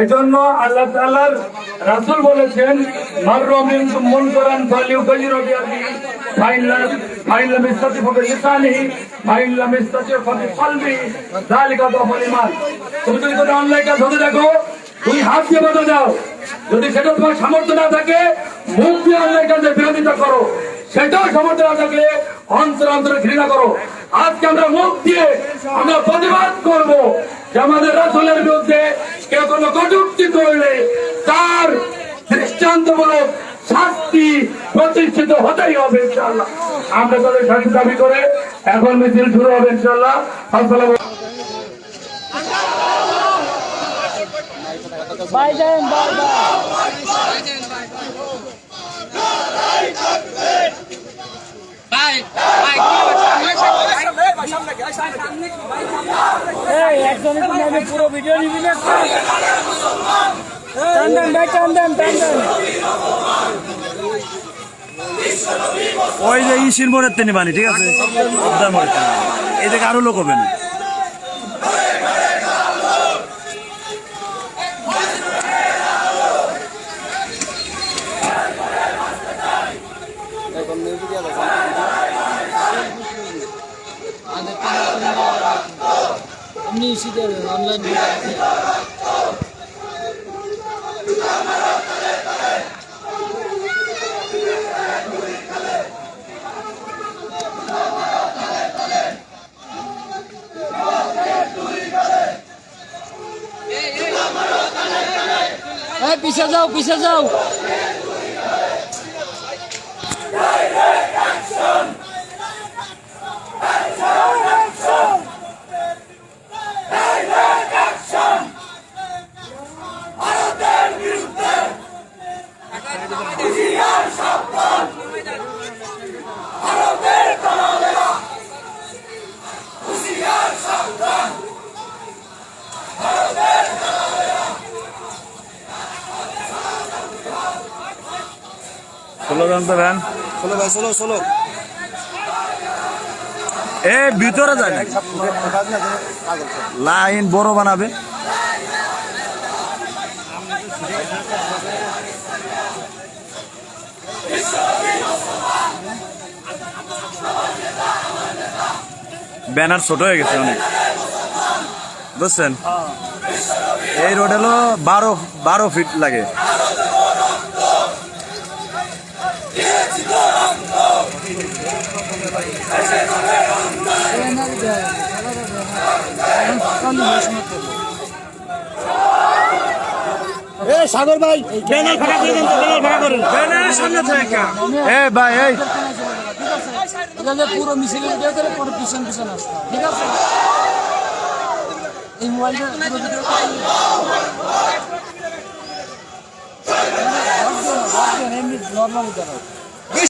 এই জন্য আল্লাহ তাল্লাহ রাসুল বলেছেন তুমি যদি কাজ যদি সেটা তোমার সামর্থ্য না থাকে, মুখ দিয়ে অনলাইন কাজের বিরোধিতা করো। সেটাও সামর্থ্য না থাকলে অন্তর অন্তরে ঘৃণা করো। আজকে আমরা মুখ দিয়ে আমরা প্রতিবাদ করব যে আমাদের রাসুলের বিরুদ্ধে কেউ কোনো কটুক্তি করলে তার দৃষ্টান্তমূলক শাস্তি প্রতিষ্ঠিত হতেই হবে ইনশাল্লাহ আমরা তাদের শাস্তি দাবি করে এখন মিছিল শুরু হবে ইনশাল্লাহ আসসালামু এই একজনের জন্য আমি পুরো ভিডিও নিবি না টান দেন ভাই টান দেন টান দেন। ওই যে ইসির মোড়ের তেনে বানি ঠিক আছে? মোড়ের তেনে এই থেকে আরও লোক হবে না। এমনি শীতের অনলাইন পিছে যাও পিছে যাও। ষোলো জন তো ভ্যান ষোলো ভাই ষোলো ষোলো। এ ভিতরে যায় লাইন বড় বানাবে। ব্যানার ছোট হয়ে গেছে অনেক। বুঝছেন? এই রোড হলো বারো বারো ফিট লাগে। সাগর ভাই ব্যানার ফাঁকা করে দেন তো, ব্যানার ফাঁকা করেন। এ ভাই এই। আছে পুরো মিছিলে ভিডিও করে পুরো পিছন পিছন আসতো ঠিক আছে এই মোবাইলটা এমনি নর্মালি দাঁড়াও